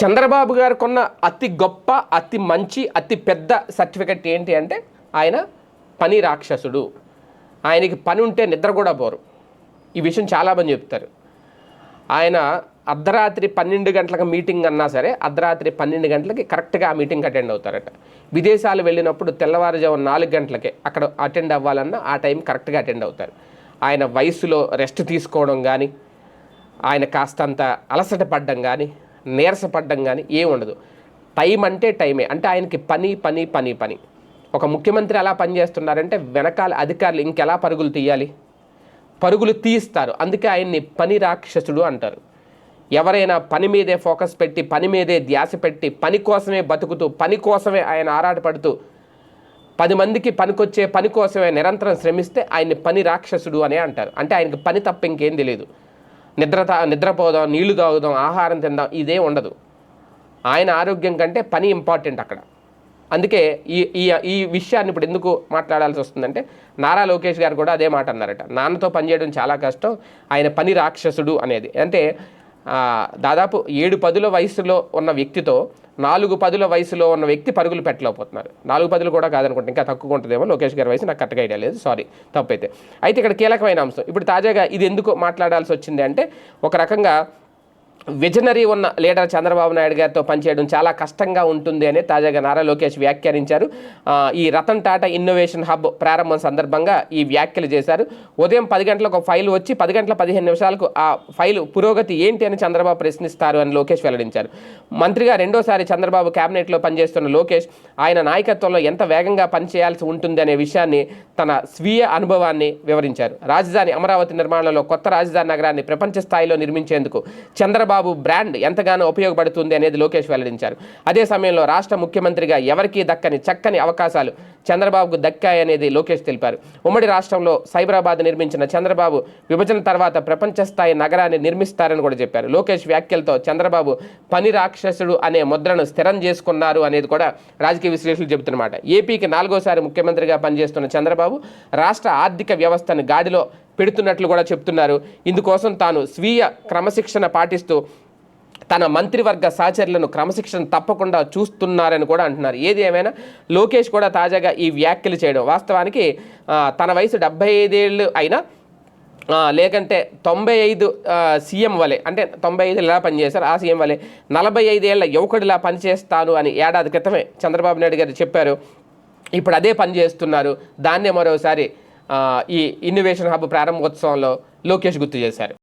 చంద్రబాబు గారికి ఉన్న అతి గొప్ప అతి మంచి అతి పెద్ద సర్టిఫికెట్ ఏంటి అంటే ఆయన పని రాక్షసుడు. ఆయనకి పని ఉంటే నిద్ర కూడా పోరు. ఈ విషయం చాలామంది చెప్తారు. ఆయన అర్ధరాత్రి పన్నెండు గంటలకు మీటింగ్ అన్నా సరే అర్ధరాత్రి పన్నెండు గంటలకి కరెక్ట్గా ఆ మీటింగ్ అటెండ్ అవుతారట. విదేశాలు వెళ్ళినప్పుడు తెల్లవారుజాము నాలుగు గంటలకే అక్కడ అటెండ్ అవ్వాలన్నా ఆ టైం కరెక్ట్గా అటెండ్ అవుతారు. ఆయన వయసులో రెస్ట్ తీసుకోవడం కానీ ఆయన కాస్తంత అలసట పడ్డం కానీ నీరసపడ్డం కానీ ఏం ఉండదు. టైం అంటే టైమే. అంటే ఆయనకి పని పని పని పని. ఒక ముఖ్యమంత్రి ఎలా పనిచేస్తున్నారంటే వెనకాల అధికారులు ఇంకెలా పరుగులు తీయాలి? పరుగులు తీస్తారు. అందుకే ఆయన్ని పని రాక్షసుడు అంటారు. ఎవరైనా పని మీదే ఫోకస్ పెట్టి పని మీదే ధ్యాస పెట్టి పని కోసమే బతుకుతూ పని కోసమే ఆయన ఆరాటపడుతూ పది మందికి పనికొచ్చే పని కోసమే నిరంతరం శ్రమిస్తే ఆయన్ని పని రాక్షసుడు అనే అంటారు. అంటే ఆయనకి పని తప్ప ఇంకేం తెలియదు. నిద్ర తా నిద్రపోదాం నీళ్ళు తాగుదాం ఆహారం తిందాం ఇదే ఉండదు. ఆయన ఆరోగ్యం కంటే పని ఇంపార్టెంట్ అక్కడ. అందుకే ఈ ఈ ఈ విషయాన్ని ఇప్పుడు ఎందుకు మాట్లాడాల్సి వస్తుందంటే నారా లోకేష్ గారు కూడా అదే మాట అన్నారట. నాన్నతో పనిచేయడం చాలా కష్టం ఆయన పని రాక్షసుడు అనేది. అంటే దాదాపు ఏడు పదుల వయసులో ఉన్న వ్యక్తితో నాలుగు పదుల వయసులో ఉన్న వ్యక్తి పరుగులు పెట్టలేకపోతున్నారు. నాలుగు పదులు కూడా కాదనుకుంటే ఇంకా తక్కువ ఉంటుందేమో లోకేష్ గారి వయసు నాకు కరెక్ట్గా ఐడియా లేదు సారీ తప్పైతే. అయితే ఇక్కడ కీలకమైన అంశం. ఇప్పుడు తాజాగా ఇది ఎందుకు మాట్లాడాల్సి వచ్చింది అంటే ఒక రకంగా విజనరీ ఉన్న లీడర్ చంద్రబాబు నాయుడు గారితో పనిచేయడం చాలా కష్టంగా ఉంటుంది అని తాజాగా నారా లోకేష్ వ్యాఖ్యానించారు. ఈ రతన్ టాటా ఇన్నోవేషన్ హబ్ ప్రారంభం సందర్భంగా ఈ వ్యాఖ్యలు చేశారు. ఉదయం పది గంటలకు ఒక ఫైల్ వచ్చి పది గంటల పదిహేను నిమిషాలకు ఆ ఫైల్ పురోగతి ఏంటి అని చంద్రబాబు ప్రశ్నిస్తారు అని లోకేష్ వెల్లడించారు. మంత్రిగా రెండోసారి చంద్రబాబు క్యాబినెట్లో పనిచేస్తున్న లోకేష్ ఆయన నాయకత్వంలో ఎంత వేగంగా పనిచేయాల్సి ఉంటుంది అనే విషయాన్ని తన స్వీయ అనుభవాన్ని వివరించారు. రాజధాని అమరావతి నిర్మాణంలో కొత్త రాజధాని నగరాన్ని ప్రపంచ స్థాయిలో నిర్మించేందుకు చంద్రబాబు బ్రాండ్ ఎంతగానో ఉపయోగపడుతుంది అనేది లోకేష్ వెల్లడించారు. అదే సమయంలో రాష్ట్ర ముఖ్యమంత్రిగా ఎవరికీ దక్కని చక్కని అవకాశాలు చంద్రబాబుకు దక్కాయనేది లోకేష్ తెలిపారు. ఉమ్మడి రాష్ట్రంలో సైబరాబాద్ నిర్మించిన చంద్రబాబు విభజన తర్వాత ప్రపంచ స్థాయి నగరాన్ని నిర్మిస్తారని కూడా చెప్పారు. లోకేష్ వ్యాఖ్యలతో చంద్రబాబు పని రాక్షసుడు అనే ముద్రను స్థిరం చేసుకున్నారు అనేది కూడా రాజకీయ విశ్లేషకులు చెబుతున్నమాట. ఏపీకి నాలుగోసారి ముఖ్యమంత్రిగా పనిచేస్తున్న చంద్రబాబు రాష్ట్ర ఆర్థిక వ్యవస్థను గాడిలో పెడుతున్నట్లు కూడా చెప్తున్నారు. ఇందుకోసం తాను స్వీయ క్రమశిక్షణ పాటిస్తూ తన మంత్రివర్గ సహచరులను క్రమశిక్షణ తప్పకుండా చూస్తున్నారని కూడా అంటున్నారు. ఏది ఏమైనా లోకేష్ కూడా తాజాగా ఈ వ్యాఖ్యలు చేయడం. వాస్తవానికి తన వయసు డెబ్బై ఐదేళ్ళు అయినా లేకంటే తొంభై ఐదు సీఎం వలె అంటే తొంభై ఐదు ఎలా పనిచేశారు ఆ సీఎం వలె నలభై ఐదేళ్ళ యువకుడిలా పనిచేస్తాను అని ఏడాది క్రితమే చంద్రబాబు నాయుడు గారు చెప్పారు. ఇప్పుడు అదే పనిచేస్తున్నారు దాన్నే మరోసారి ఈ ఇన్నోవేషన్ హబ్ ప్రారంభోత్సవంలో లోకేష్ గుర్తు చేశారు.